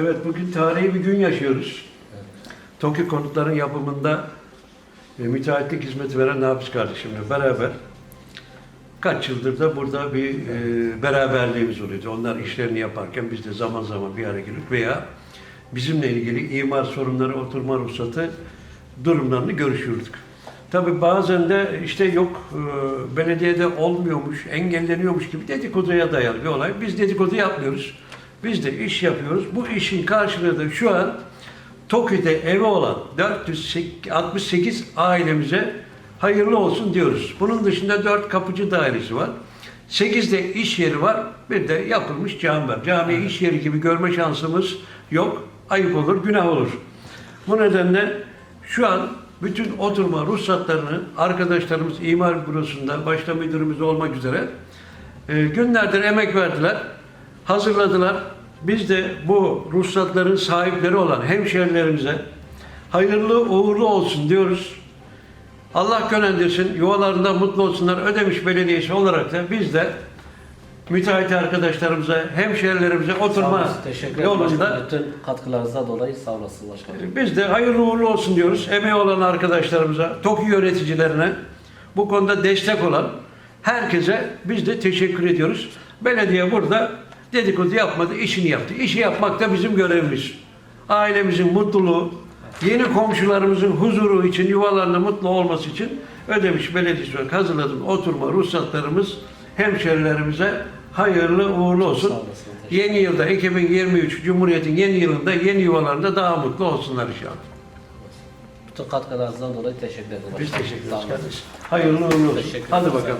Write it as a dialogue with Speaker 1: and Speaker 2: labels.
Speaker 1: Evet bugün tarihi bir gün yaşıyoruz. TOKİ konutların yapımında e, müteahhitlik hizmeti veren Nafiz kardeşimle beraber kaç yıldır da burada bir e, beraberliğimiz oluyordu. Onlar işlerini yaparken biz de zaman zaman bir araya gelip veya bizimle ilgili imar sorunları, oturma ruhsatı durumlarını görüşürdük. Tabi bazen de işte yok e, belediyede olmuyormuş, engelleniyormuş gibi dedikoduya dayalı bir olay. Biz dedikodu yapmıyoruz. Biz de iş yapıyoruz. Bu işin karşılığı da şu an TOKİ'de evi olan 468 ailemize hayırlı olsun diyoruz. Bunun dışında 4 kapıcı dairesi var. 8 de iş yeri var. Bir de yapılmış cami var. Camiyi iş yeri gibi görme şansımız yok. Ayıp olur, günah olur. Bu nedenle şu an bütün oturma ruhsatlarını arkadaşlarımız imar bürosunda başta müdürümüz olmak üzere e, günlerdir emek verdiler, hazırladılar. Biz de bu ruhsatların sahipleri olan hemşehrilerimize hayırlı uğurlu olsun diyoruz. Allah gönendirsin, yuvalarında mutlu olsunlar. Ödemiş Belediyesi olarak da biz de müteahhit arkadaşlarımıza, hemşehrilerimize oturma
Speaker 2: teşekkür
Speaker 1: yolunda.
Speaker 2: Bütün katkılarınızdan dolayı sağ olasın başkanım.
Speaker 1: biz de hayırlı uğurlu olsun diyoruz. Emeği olan arkadaşlarımıza, TOKİ yöneticilerine, bu konuda destek olan herkese biz de teşekkür ediyoruz. Belediye burada dedikodu yapmadı, işini yaptı. İşi yapmak da bizim görevimiz. Ailemizin mutluluğu, yeni komşularımızın huzuru için, yuvalarında mutlu olması için Ödemiş Belediyesi olarak hazırladığım oturma ruhsatlarımız hemşerilerimize hayırlı uğurlu olsun.
Speaker 2: Olasın,
Speaker 1: Yeni yılda 2023 Cumhuriyet'in yeni yılında yeni yuvalarında daha mutlu olsunlar inşallah.
Speaker 2: Bütün katkılarınızdan dolayı teşekkür ederim.
Speaker 1: Biz teşekkür ederiz kardeşim. Hayırlı uğurlu olsun. Hadi bakalım.